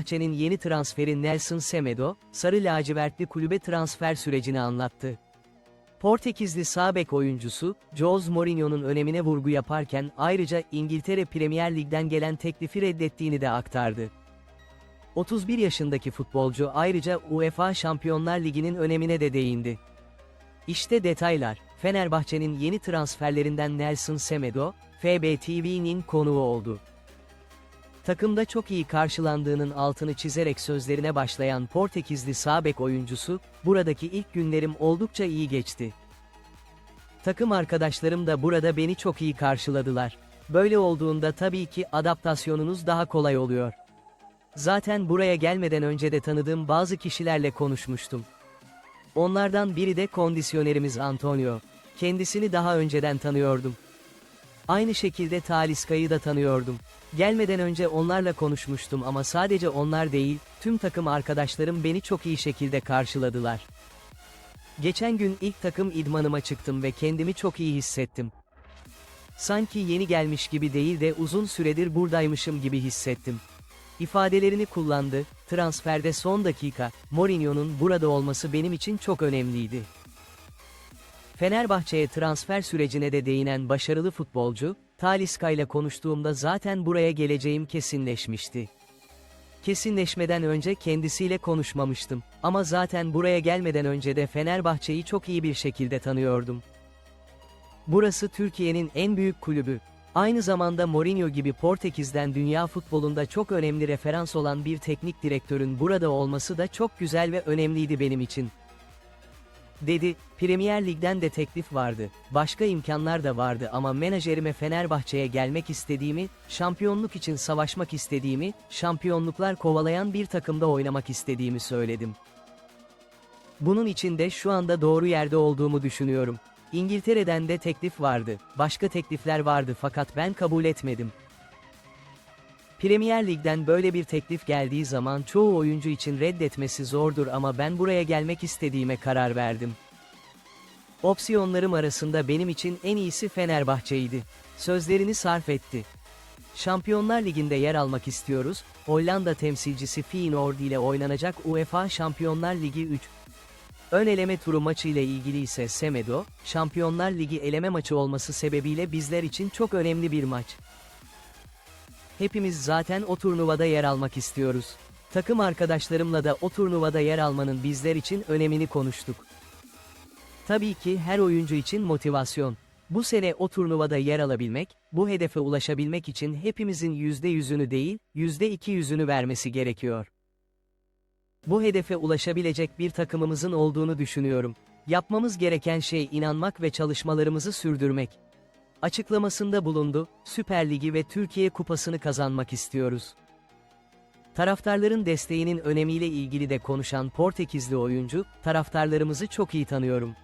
Fenerbahçe'nin yeni transferi Nelson Semedo, Sarı Lacivertli kulübe transfer sürecini anlattı. Portekizli sağ oyuncusu, Jose Mourinho'nun önemine vurgu yaparken ayrıca İngiltere Premier Lig'den gelen teklifi reddettiğini de aktardı. 31 yaşındaki futbolcu ayrıca UEFA Şampiyonlar Ligi'nin önemine de değindi. İşte detaylar, Fenerbahçe'nin yeni transferlerinden Nelson Semedo, FB TV'nin konuğu oldu. Takımda çok iyi karşılandığının altını çizerek sözlerine başlayan Portekizli sağ bek oyuncusu, buradaki ilk günlerim oldukça iyi geçti. Takım arkadaşlarım da burada beni çok iyi karşıladılar. Böyle olduğunda tabii ki adaptasyonunuz daha kolay oluyor. Zaten buraya gelmeden önce de tanıdığım bazı kişilerle konuşmuştum. Onlardan biri de kondisyonerimiz Antonio. Kendisini daha önceden tanıyordum. Aynı şekilde Taliska'yı da tanıyordum. Gelmeden önce onlarla konuşmuştum ama sadece onlar değil, tüm takım arkadaşlarım beni çok iyi şekilde karşıladılar. Geçen gün ilk takım idmanıma çıktım ve kendimi çok iyi hissettim. Sanki yeni gelmiş gibi değil de uzun süredir buradaymışım gibi hissettim. İfadelerini kullandı, transferde son dakika, Mourinho'nun burada olması benim için çok önemliydi. Fenerbahçe'ye transfer sürecine de değinen başarılı futbolcu, Talisca ile konuştuğumda zaten buraya geleceğim kesinleşmişti. Kesinleşmeden önce kendisiyle konuşmamıştım ama zaten buraya gelmeden önce de Fenerbahçe'yi çok iyi bir şekilde tanıyordum. Burası Türkiye'nin en büyük kulübü. Aynı zamanda Mourinho gibi Portekiz'den dünya futbolunda çok önemli referans olan bir teknik direktörün burada olması da çok güzel ve önemliydi benim için. Dedi, Premier Lig'den de teklif vardı, başka imkanlar da vardı ama menajerime Fenerbahçe'ye gelmek istediğimi, şampiyonluk için savaşmak istediğimi, şampiyonluklar kovalayan bir takımda oynamak istediğimi söyledim. Bunun için de şu anda doğru yerde olduğumu düşünüyorum. İngiltere'den de teklif vardı, başka teklifler vardı fakat ben kabul etmedim. Premier Lig'den böyle bir teklif geldiği zaman çoğu oyuncu için reddetmesi zordur ama ben buraya gelmek istediğime karar verdim. Opsiyonlarım arasında benim için en iyisi Fenerbahçe'ydi. Sözlerini sarf etti. Şampiyonlar Ligi'nde yer almak istiyoruz, Hollanda temsilcisi Feyenoord ile oynanacak UEFA Şampiyonlar Ligi 3. Ön eleme turu maçı ile ilgili ise Semedo, Şampiyonlar Ligi eleme maçı olması sebebiyle bizler için çok önemli bir maç. Hepimiz zaten o turnuvada yer almak istiyoruz. Takım arkadaşlarımla da o turnuvada yer almanın bizler için önemini konuştuk. Tabii ki her oyuncu için motivasyon. Bu sene o turnuvada yer alabilmek, bu hedefe ulaşabilmek için hepimizin %100'ünü değil, %200'ünü vermesi gerekiyor. Bu hedefe ulaşabilecek bir takımımızın olduğunu düşünüyorum. Yapmamız gereken şey inanmak ve çalışmalarımızı sürdürmek. Açıklamasında bulundu, Süper Ligi ve Türkiye Kupası'nı kazanmak istiyoruz. Taraftarların desteğinin önemiyle ilgili de konuşan Portekizli oyuncu, taraftarlarımızı çok iyi tanıyorum.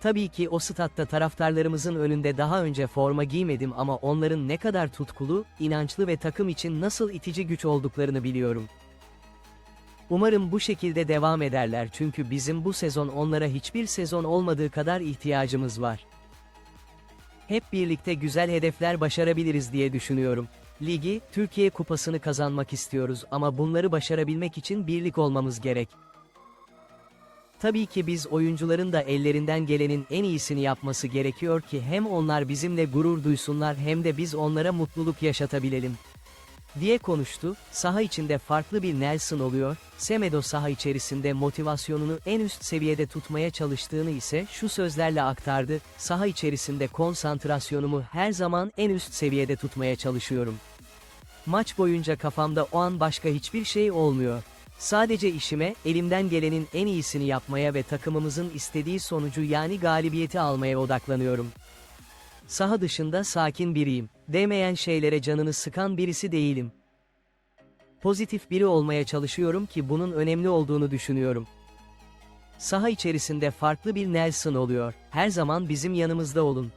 Tabii ki o statta taraftarlarımızın önünde daha önce forma giymedim ama onların ne kadar tutkulu, inançlı ve takım için nasıl itici güç olduklarını biliyorum. Umarım bu şekilde devam ederler çünkü bizim bu sezon onlara hiçbir sezon olmadığı kadar ihtiyacımız var. Hep birlikte güzel hedefler başarabiliriz diye düşünüyorum. Ligi, Türkiye Kupası'nı kazanmak istiyoruz ama bunları başarabilmek için birlik olmamız gerek. Tabii ki biz oyuncuların da ellerinden gelenin en iyisini yapması gerekiyor ki hem onlar bizimle gurur duysunlar hem de biz onlara mutluluk yaşatabilelim diye konuştu, saha içinde farklı bir Nelson oluyor, Semedo saha içerisinde motivasyonunu en üst seviyede tutmaya çalıştığını ise şu sözlerle aktardı, saha içerisinde konsantrasyonumu her zaman en üst seviyede tutmaya çalışıyorum. Maç boyunca kafamda o an başka hiçbir şey olmuyor. Sadece işime, elimden gelenin en iyisini yapmaya ve takımımızın istediği sonucu yani galibiyeti almaya odaklanıyorum. Saha dışında sakin biriyim. Demeyen şeylere canını sıkan birisi değilim. Pozitif biri olmaya çalışıyorum ki bunun önemli olduğunu düşünüyorum. Saha içerisinde farklı bir Nelson oluyor. Her zaman bizim yanımızda olun.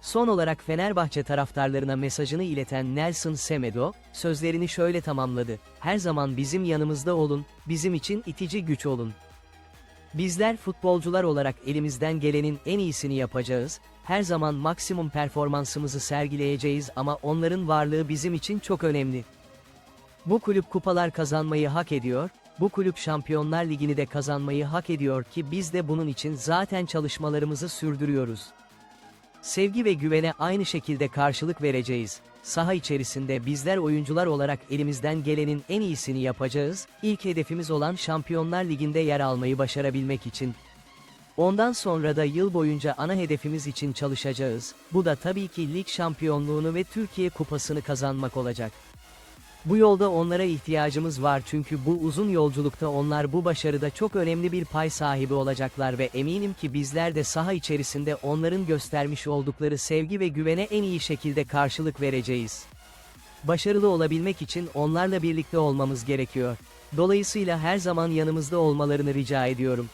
Son olarak Fenerbahçe taraftarlarına mesajını ileten Nelson Semedo, sözlerini şöyle tamamladı. Her zaman bizim yanımızda olun, bizim için itici güç olun. Bizler futbolcular olarak elimizden gelenin en iyisini yapacağız, her zaman maksimum performansımızı sergileyeceğiz ama onların varlığı bizim için çok önemli. Bu kulüp kupalar kazanmayı hak ediyor, bu kulüp Şampiyonlar Ligi'ni de kazanmayı hak ediyor ki biz de bunun için zaten çalışmalarımızı sürdürüyoruz. Sevgi ve güvene aynı şekilde karşılık vereceğiz. Saha içerisinde bizler oyuncular olarak elimizden gelenin en iyisini yapacağız. İlk hedefimiz olan Şampiyonlar Ligi'nde yer almayı başarabilmek için. Ondan sonra da yıl boyunca ana hedefimiz için çalışacağız. Bu da tabii ki lig şampiyonluğunu ve Türkiye kupasını kazanmak olacak. Bu yolda onlara ihtiyacımız var çünkü bu uzun yolculukta onlar bu başarıda çok önemli bir pay sahibi olacaklar ve eminim ki bizler de saha içerisinde onların göstermiş oldukları sevgi ve güvene en iyi şekilde karşılık vereceğiz. Başarılı olabilmek için onlarla birlikte olmamız gerekiyor. Dolayısıyla her zaman yanımızda olmalarını rica ediyorum.